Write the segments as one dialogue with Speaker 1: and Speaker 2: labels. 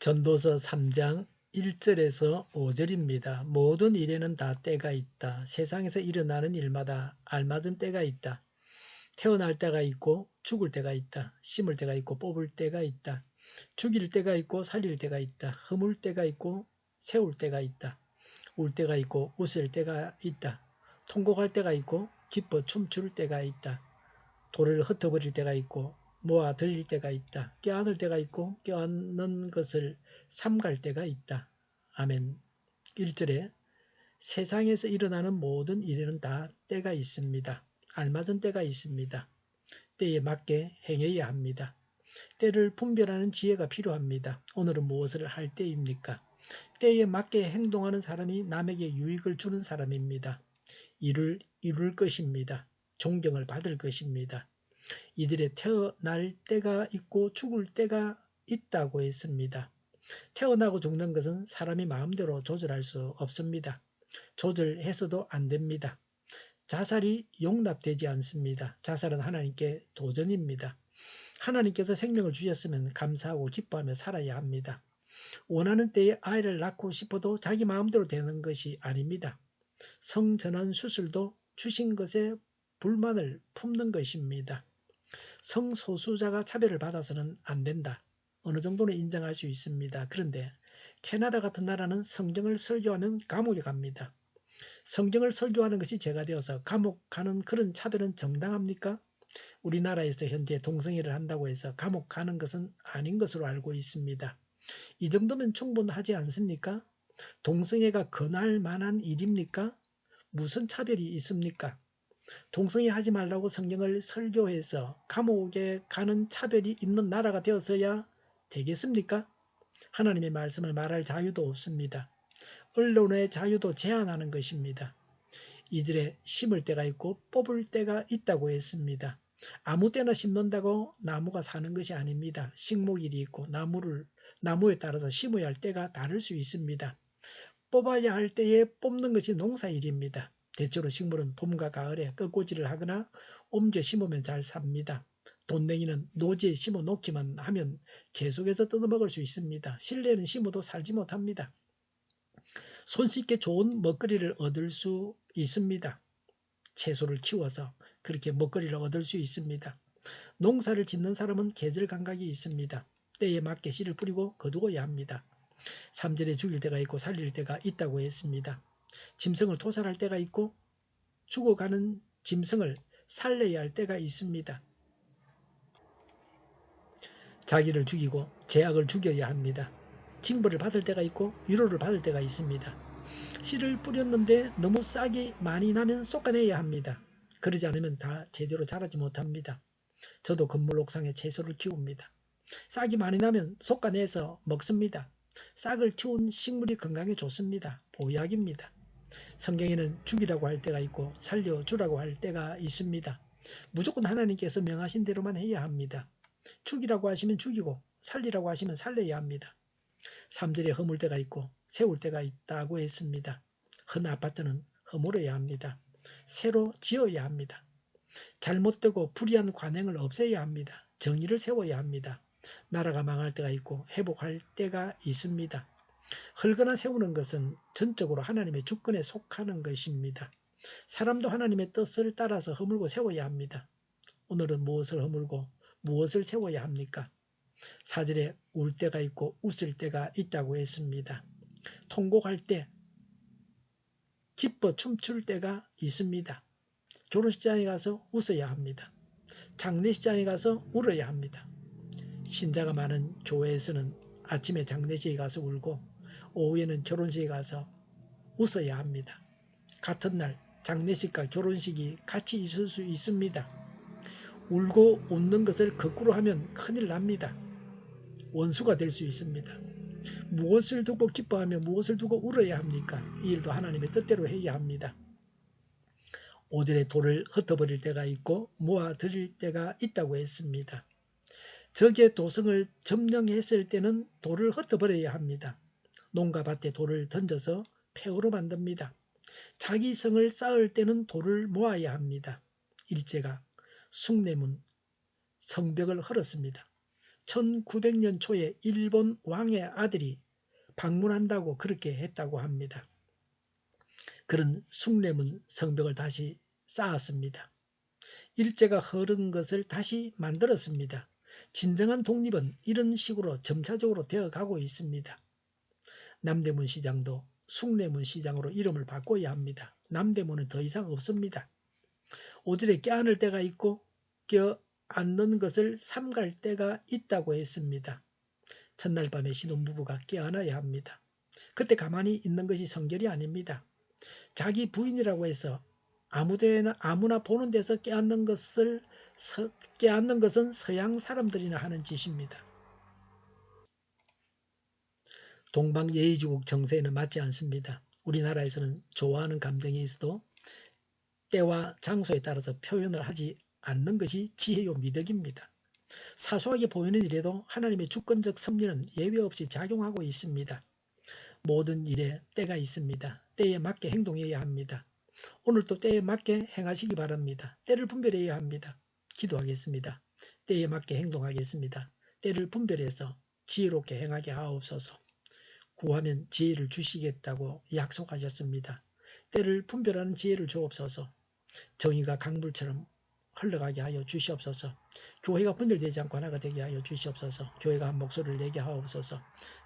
Speaker 1: 전도서 3장 1절에서 5절입니다. 모든 일에는 다 때가 있다. 세상에서 일어나는 일마다 알맞은 때가 있다. 태어날 때가 있고 죽을 때가 있다. 심을 때가 있고 뽑을 때가 있다. 죽일 때가 있고 살릴 때가 있다. 허물 때가 있고 세울 때가 있다. 울 때가 있고 웃을 때가 있다. 통곡할 때가 있고 기뻐 춤출 때가 있다. 돌을 흩어버릴 때가 있고 모아 들릴 때가 있다. 껴안을 때가 있고 껴안는 것을 삼갈 때가 있다. 아멘. 1절에 세상에서 일어나는 모든 일에는 다 때가 있습니다. 알맞은 때가 있습니다. 때에 맞게 행해야 합니다. 때를 분별하는 지혜가 필요합니다. 오늘은 무엇을 할 때입니까? 때에 맞게 행동하는 사람이 남에게 유익을 주는 사람입니다. 일을 이룰 것입니다. 존경을 받을 것입니다. 이들의 태어날 때가 있고 죽을 때가 있다고 했습니다. 태어나고 죽는 것은 사람이 마음대로 조절할 수 없습니다. 조절해서도 안 됩니다. 자살이 용납되지 않습니다. 자살은 하나님께 도전입니다. 하나님께서 생명을 주셨으면 감사하고 기뻐하며 살아야 합니다. 원하는 때에 아이를 낳고 싶어도 자기 마음대로 되는 것이 아닙니다. 성전환 수술도 주신 것에 불만을 품는 것입니다. 성소수자가 차별을 받아서는 안 된다. 어느 정도는 인정할 수 있습니다. 그런데 캐나다 같은 나라는 성경을 설교하면 감옥에 갑니다. 성경을 설교하는 것이 죄가 되어서 감옥 가는 그런 차별은 정당합니까? 우리나라에서 현재 동성애를 한다고 해서 감옥 가는 것은 아닌 것으로 알고 있습니다. 이 정도면 충분하지 않습니까? 동성애가 권할 만한 일입니까? 무슨 차별이 있습니까? 동성애 하지 말라고 성경을 설교해서 감옥에 가는 차별이 있는 나라가 되어서야 되겠습니까? 하나님의 말씀을 말할 자유도 없습니다. 언론의 자유도 제한하는 것입니다. 이들에 심을 때가 있고 뽑을 때가 있다고 했습니다. 아무 때나 심는다고 나무가 사는 것이 아닙니다. 식목일이 있고 나무를 나무에 따라서 심어야 할 때가 다를 수 있습니다. 뽑아야 할 때에 뽑는 것이 농사일입니다. 대체로 식물은 봄과 가을에 꺾꽂이를 하거나 옮겨 심으면 잘 삽니다. 돈냉이는 노지에 심어 놓기만 하면 계속해서 뜯어먹을 수 있습니다. 실내는 심어도 살지 못합니다. 손쉽게 좋은 먹거리를 얻을 수 있습니다. 채소를 키워서 그렇게 먹거리를 얻을 수 있습니다. 농사를 짓는 사람은 계절 감각이 있습니다. 때에 맞게 씨를 뿌리고 거두어야 합니다. 3절에 죽일 때가 있고 살릴 때가 있다고 했습니다. 짐승을 토살할 때가 있고 죽어가는 짐승을 살려야 할 때가 있습니다. 자기를 죽이고 제약을 죽여야 합니다. 징벌을 받을 때가 있고 위로를 받을 때가 있습니다. 씨를 뿌렸는데 너무 싹이 많이 나면 쏟아내야 합니다. 그러지 않으면 다 제대로 자라지 못합니다. 저도 건물 옥상에 채소를 키웁니다. 싹이 많이 나면 솎아내서 먹습니다. 싹을 틔운 식물이 건강에 좋습니다. 보약입니다. 성경에는 죽이라고 할 때가 있고 살려주라고 할 때가 있습니다. 무조건 하나님께서 명하신 대로만 해야 합니다. 죽이라고 하시면 죽이고 살리라고 하시면 살려야 합니다. 3절에 허물 때가 있고 세울 때가 있다고 했습니다. 헌 아파트는 허물어야 합니다. 새로 지어야 합니다. 잘못되고 불의한 관행을 없애야 합니다. 정의를 세워야 합니다. 나라가 망할 때가 있고 회복할 때가 있습니다. 헐거나 세우는 것은 전적으로 하나님의 주권에 속하는 것입니다. 사람도 하나님의 뜻을 따라서 허물고 세워야 합니다. 오늘은 무엇을 허물고 무엇을 세워야 합니까? 사절에 울 때가 있고 웃을 때가 있다고 했습니다. 통곡할 때, 기뻐 춤출 때가 있습니다. 결혼식장에 가서 웃어야 합니다. 장례식장에 가서 울어야 합니다. 신자가 많은 교회에서는 아침에 장례식에 가서 울고 오후에는 결혼식에 가서 웃어야 합니다. 같은 날 장례식과 결혼식이 같이 있을 수 있습니다. 울고 웃는 것을 거꾸로 하면 큰일 납니다. 원수가 될 수 있습니다. 무엇을 두고 기뻐하며 무엇을 두고 울어야 합니까? 이 일도 하나님의 뜻대로 해야 합니다. 오절에 돌을 흩어버릴 때가 있고 모아 드릴 때가 있다고 했습니다. 적의 도성을 점령했을 때는 돌을 흩어버려야 합니다. 농가 밭에 돌을 던져서 폐허로 만듭니다. 자기 성을 쌓을 때는 돌을 모아야 합니다. 일제가 숭례문 성벽을 헐었습니다. 1900년 초에 일본 왕의 아들이 방문한다고 그렇게 했다고 합니다. 그런 숭례문 성벽을 다시 쌓았습니다. 일제가 흐른 것을 다시 만들었습니다. 진정한 독립은 이런 식으로 점차적으로 되어가고 있습니다. 남대문 시장도 숭례문 시장으로 이름을 바꿔야 합니다. 남대문은 더 이상 없습니다. 오절에 껴안을 때가 있고 껴안는 것을 삼갈 때가 있다고 했습니다. 첫날 밤에 신혼부부가 껴안아야 합니다. 그때 가만히 있는 것이 성결이 아닙니다. 자기 부인이라고 해서 아무데나 아무나 보는 데서 껴안는 것을 서, 껴안는 것은 서양 사람들이나 하는 짓입니다. 동방 예의지국 정세에는 맞지 않습니다. 우리나라에서는 좋아하는 감정이 있어도 때와 장소에 따라서 표현을 하지 않는 것이 지혜요 미덕입니다. 사소하게 보이는 일에도 하나님의 주권적 섭리는 예외 없이 작용하고 있습니다. 모든 일에 때가 있습니다. 때에 맞게 행동해야 합니다. 오늘도 때에 맞게 행하시기 바랍니다. 때를 분별해야 합니다. 기도하겠습니다. 때에 맞게 행동하겠습니다. 때를 분별해서 지혜롭게 행하게 하옵소서. 구하면 지혜를 주시겠다고 약속하셨습니다. 때를 분별하는 지혜를 주옵소서. 정의가 강물처럼 흘러가게 하여 주시옵소서. 교회가 분열되지 않고 하나가 되게 하여 주시옵소서. 교회가 한 목소리를 내게 하옵소서.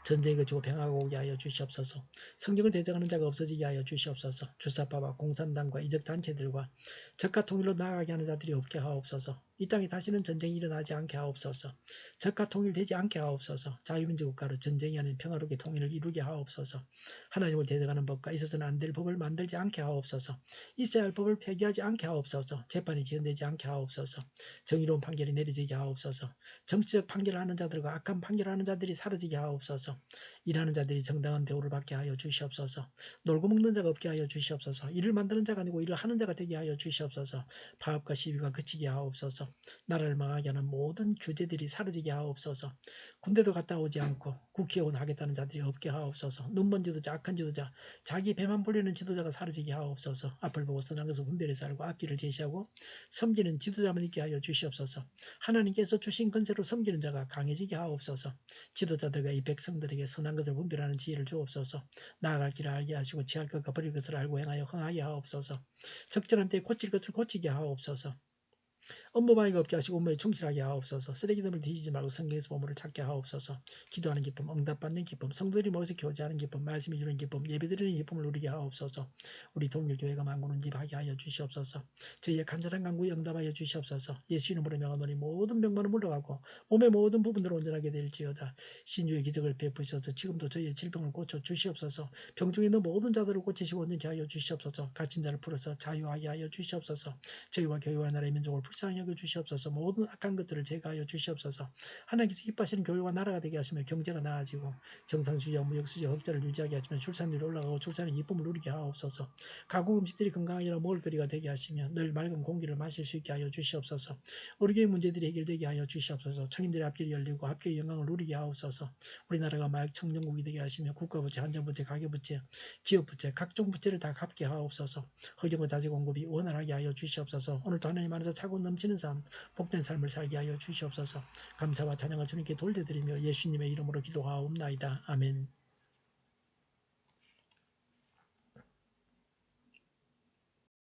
Speaker 1: 전쟁이 그치고 평화가 오게 하여 주시옵소서. 성경을 대적하는 자가 없어지게 하여 주시옵소서. 주사파와 공산당과 이적 단체들과 적과 통일로 나아가게 하는 자들이 없게 하옵소서. 이 땅에 다시는 전쟁이 일어나지 않게 하옵소서. 적과 통일되지 않게 하옵소서. 자유민주 국가로 전쟁이 아닌 평화롭게 통일을 이루게 하옵소서. 하나님을 대적하는 법과 있어서는 안 될 법을 만들지 않게 하옵소서. 있어야 할 법을 폐기하지 않게 하옵소서. 재판이 지연되지 않게 하옵소서. 정의로운 판결이 내려지게 하옵소서. 정치적 판결하는 자들과 악한 판결하는 자들이 사라지게 하옵소서. 일하는 자들이 정당한 대우를 받게 하여 주시옵소서. 놀고 먹는 자가 없게 하여 주시옵소서. 일을 만드는 자가 아니고 일을 하는 자가 되게 하여 주시옵소서. 파업과 시비가 그치게 하옵소서. 나라를 망하게 하는 모든 규제들이 사라지게 하옵소서. 군대도 갔다 오지 않고 국회의원 하겠다는 자들이 없게 하옵소서. 눈먼 지도자, 악한 지도자, 자기 배만 불리는 지도자가 사라지게 하옵소서. 앞을 보고 선한 것을 분별해서 알고 앞길을 제시하고 섬기는 지도자만 있게 하여 주시옵소서. 하나님께서 주신 건세로 섬기는 자가 강해지게 하옵소서. 지도자들과 이 백성들에게 선한 것을 분별하는 지혜를 주옵소서. 나아갈 길을 알게 하시고 지할 것과 버릴 것을 알고 행하여 흥하게 하옵소서. 적절한 때에 고칠 것을 고치게 하옵소서. 업무방해가 없게 하시고 업무에 충실하게 하옵소서. 쓰레기들을 뒤지지 말고 성경에서 보물을 찾게 하옵소서. 기도하는 기쁨, 응답받는 기쁨, 성도들이 모여서 교제하는 기쁨, 말씀이 주는 기쁨, 예배드리는 기쁨을 누리게 하옵소서. 우리 동일교회가 만구는 집 하게 하여 주시옵소서. 저희의 간절한 간구에 응답하여 주시옵소서. 예수 이름으로 명하노니 모든 병만은 물러가고 몸의 모든 부분으로 온전하게 될지어다. 신유의 기적을 베푸셔서 지금도 저희의 질병을 고쳐 주시옵소서. 병중에 있는 모든 자들을 고치시고 온전히 하여 주시옵소서. 갇힌 자를 풀어서 자유하게 하여 주시옵소서. 저희와 교회와 나라의 민족을 불쌍히 여겨 주시옵소서. 모든 악한 것들을 제거하여 주시옵소서. 하나님께서 기뻐하시는 교회와 나라가 되게 하시며 경제가 나아지고 정상주의와 무역수지 흑자를 유지하게 하시며 출산율이 올라가고 출산의 기쁨을 누리게 하옵소서. 가구 음식들이 건강하게 먹을 거리가 되게 하시며 늘 맑은 공기를 마실 수 있게 하여 주시옵소서. 의료의 문제들이 해결되게 하여 주시옵소서. 청인들의 앞길이 열리고 합교의 영광을 누리게 하옵소서. 우리나라가 마약 청정국이 되게 하시며 국가부채, 한정부채, 가계부채, 기업부채, 각종 부채를 다 갚게 하옵소서. 허경과 자재 공급이 원활하게 하여 주시옵소서. 오늘도 하나님 안에서 차고 넘치는 삶, 복된 삶을 살게 하여 주시옵소서. 감사와 찬양을 주님께 돌려드리며 예수님의 이름으로 기도하옵나이다. 아멘.